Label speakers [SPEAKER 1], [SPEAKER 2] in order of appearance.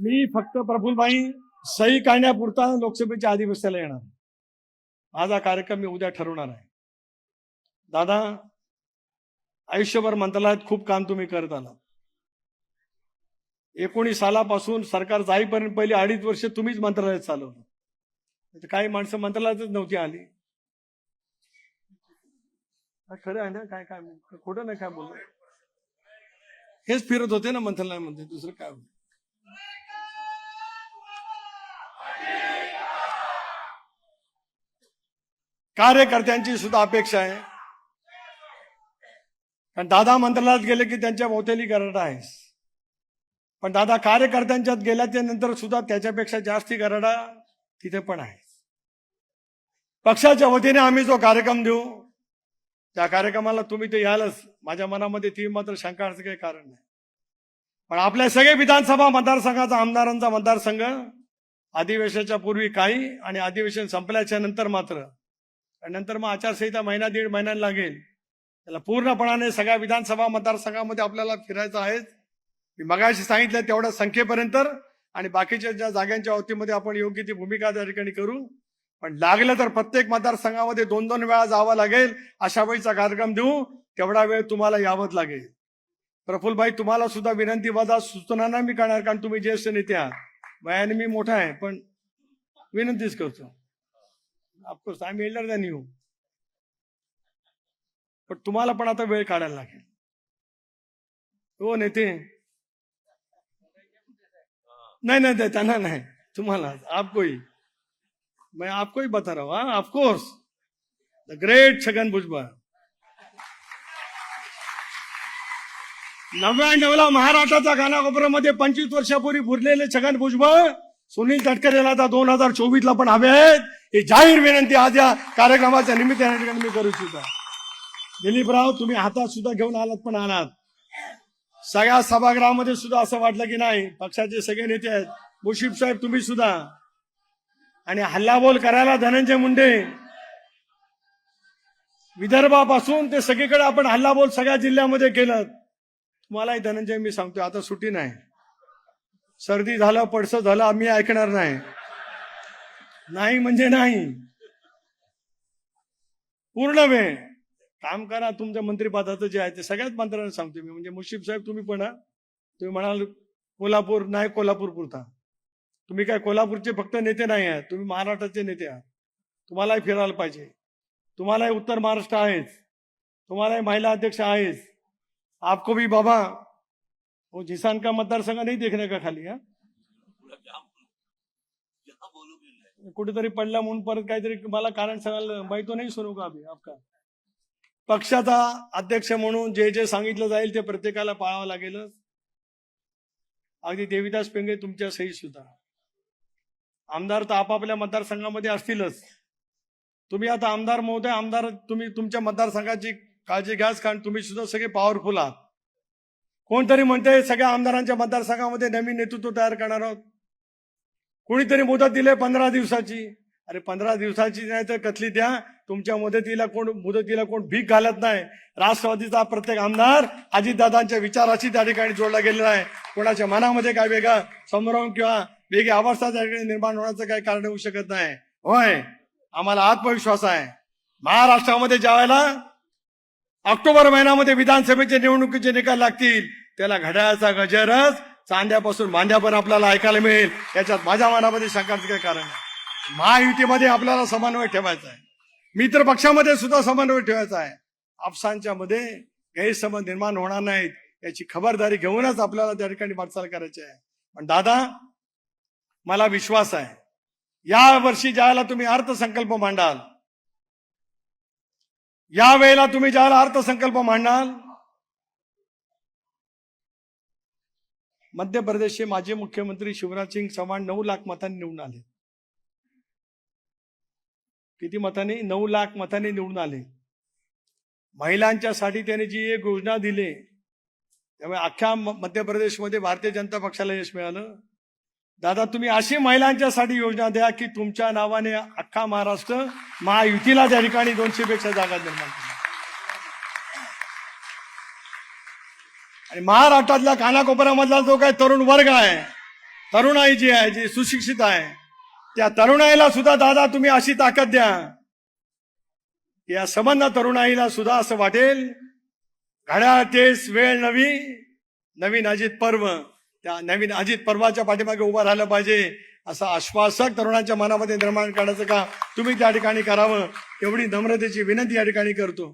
[SPEAKER 1] मी फक्त प्रफुलबाई सही काढण्यापुरता लोकसभेच्या अधिवेशनाला येणार. माझा कार्यक्रम मी उद्या ठरवणार आहे. दादा आयुष्यभर मंत्रालयात खूप काम तुम्ही करत आला. एकोणीस सालापासून सरकार जाईपर्यंत पहिले अडीच वर्ष तुम्हीच मंत्रालयात चालवलं. काही माणसं मंत्रालयातच नव्हती आली. खरं आहे ना? काय काय खोटं नाही काय बोललं हेच फिरत होते ना मंत्रालयामध्ये दुसरं काय कार्यकर्त्यांची सुद्धा अपेक्षा आहे. कारण दादा मंत्रालयात गेले की त्यांच्या भोवतेली गरडा आहेस पण दादा कार्यकर्त्यांच्यात गेल्याच्यानंतर सुद्धा त्याच्यापेक्षा जास्ती गरडा तिथे पण आहे. पक्षाच्या वतीने आम्ही जो कार्यक्रम देऊ त्या कार्यक्रमाला तुम्ही ते यालच. माझ्या मनामध्ये ती मात्र शंकाचं काही कारण नाही. पण आपल्या सगळे विधानसभा मतदारसंघाचा आमदारांचा मतदारसंघ अधिवेशनाच्या पूर्वी काही आणि अधिवेशन संपल्याच्या नंतर मात्र नंतर मग आचारसंहिता महिना दीड महिन्याला लागेल. त्याला पूर्णपणाने सगळ्या विधानसभा मतदारसंघामध्ये आपल्याला फिरायचं आहे मी मगाशी सांगितलं तेवढ्या संख्येपर्यंत आणि बाकीच्या ज्या जागांच्या अवतीमध्ये आपण योग्य ती भूमिका त्या ठिकाणी करू. पण लागलं तर प्रत्येक मतदारसंघामध्ये दोन दोन वेळा जावं लागेल अशा वेळीचा कार्यक्रम देऊ. तेवढा वेळ तुम्हाला यावंच लागेल. प्रफुल्लभाई तुम्हाला सुद्धा विनंती वजा सूचनांना मी करणार कारण तुम्ही ज्येष्ठ नेते आहात. वयाने मी मोठा आहे पण विनंतीच करतो. Of course I am elder than you पण तुम्हाला पण आता वेळ काढायला लागेल. हो नेते. नाही नाही त्यांना नाही. तुम्हाला आपको ही मैं आपको ही बता रहा हूं of course the great Chhagan Bhujbal नव्याण्णवला महाराष्ट्राच्या कानाकोपऱ्यामध्ये पंचवीस वर्षापूर्वी भुरलेले छगन भुजबळ सुनील तटकरेला आता दोन हजार चोवीस ला पण हवे आहेत. ही जाहीर विनंती आज या कार्यक्रमाच्या निमित्ताने या ठिकाणी मी करू इच्छितो. दिलीपराव तुम्ही हातात सुद्धा घेऊन आलात पण आलात. सगळ्या सभागृहामध्ये सुद्धा असं वाटलं की नाही पक्षाचे सगळे नेते आहेत. मुशीफ साहेब तुम्ही सुद्धा. आणि हल्लाबोल करायला धनंजय मुंडे. विदर्भापासून ते सगळीकडे आपण हल्लाबोल सगळ्या जिल्ह्यामध्ये केलं. तुम्हालाही धनंजय मी सांगतोय आता सुट्टी नाही. सर्दी झालं पडसं झालं आम्ही ऐकणार नाही. नाही म्हणजे नाही. पूर्ण वेळ. काम करा तुमच्या मंत्रिपदाचं जे आहे ते सगळ्याच मंत्र्यांना सांगतो मी. म्हणजे मुशीफ साहेब तुम्ही पण तुम्ही म्हणाल कोल्हापूर नाही कोल्हापूर पुरता तुम्ही काय कोल्हापूरचे फक्त नेते नाही आहात तुम्ही महाराष्ट्राचे नेते आहात. तुम्हालाही फिरायला पाहिजे. तुम्हालाही उत्तर महाराष्ट्र आहेच. तुम्हालाही महिला अध्यक्ष आहेच. आपको भी बाबा वो जिसान का मतदारसंघ नहीं देखने का खाली हा। कुठेतरी पडला म्हणून परत काहीतरी मला कारण सांगायला माहिती तो नाही सुरू का अभि आपका? पक्षाचा अध्यक्ष म्हणून जे जे सांगितलं जाईल ते प्रत्येकाला पाळावं लागेलच अगदी देविदास पेंगे तुमच्या सही सुद्धा. आमदार तर आपापल्या मतदारसंघामध्ये असतीलच. तुम्ही आता आमदार महोदय आमदार तुम्ही तुमच्या मतदारसंघाची काळजी घ्याच कारण तुम्ही सुद्धा सगळे पॉवरफुल आहात. कोणतरी म्हणते सगळ्या आमदारांच्या मतदारसंघामध्ये नवीन नेतृत्व तयार करणार आहोत. कोणीतरी मुदत दिले पंधरा दिवसाची. अरे पंधरा दिवसाची नाही तर कथली द्या. तुमच्या मदतीला कोण मुदतीला कोण भीक घालत नाही. राष्ट्रवादीचा प्रत्येक आमदार अजितदादांच्या विचाराशी त्या ठिकाणी जोडला गेलेला आहे. कोणाच्या मनामध्ये काय वेगळा संभ्रम किंवा वेगळी अवस्था त्या ठिकाणी निर्माण होण्याचं काही कारण होऊ शकत नाही. होय आम्हाला आत्मविश्वास आहे. महाराष्ट्रामध्ये ज्या वेळेला ऑक्टोबर महिन्यामध्ये विधानसभेचे निवडणुकीचे निकाल लागतील त्याला घड्याळाचा गजरच चांद्यापासून बांध्यापर्यंत आपल्याला ऐकायला मिळेल. याच्यात माझ्या मनामध्ये शंकाचं काही कारण नाही. महायुतीमध्ये आपल्याला समन्वय ठेवायचा आहे. मित्र पक्षामध्ये सुद्धा समन्वय ठेवायचा आहे. आपसांच्या मध्ये गैरसमज निर्माण होणार नाहीत. याची खबरदारी घेऊनच आपल्याला त्या ठिकाणी वाटचाल करायची आहे. पण दादा मला विश्वास आहे. या वर्षी ज्यावेळेला तुम्ही अर्थसंकल्प मांडाल या वेळेला तुम्ही ज्यावेळेला अर्थसंकल्प मांडाल मध्य प्रदेशचे माजी मुख्यमंत्री शिवराज सिंग चव्हाण नऊ लाख मतांनी निवडून आले. किती मतांनी? नऊ लाख मतांनी निवडून आले. महिलांच्यासाठी त्यांनी जी एक योजना दिली त्यामुळे अख्ख्या मध्य प्रदेशमध्ये भारतीय जनता पक्षाला यश मिळालं. दादा तुम्ही अशी महिलांच्यासाठी योजना द्या की तुमच्या नावाने अख्खा महाराष्ट्र महायुतीला त्या ठिकाणी दोनशे पेक्षा जागा निर्माण करा आणि महाराष्ट्रातल्या कानाकोपऱ्यामधला जो काही तरुण वर्ग आहे तरुणाई जी आहे जी सुशिक्षित आहे त्या तरुणाईला सुद्धा दादा तुम्ही अशी ताकद द्या. या संबंध तरुणाईला सुद्धा असं वाटेल घड्याळ तेच वेळ नवी नवीन अजित पर्व. त्या नवीन अजित पर्वाच्या पाठीमागे उभं राहिलं पाहिजे असं आश्वासक तरुणांच्या मनामध्ये निर्माण करण्याचं का तुम्ही त्या ठिकाणी करावं एवढी नम्रतेची विनंती या ठिकाणी करतो.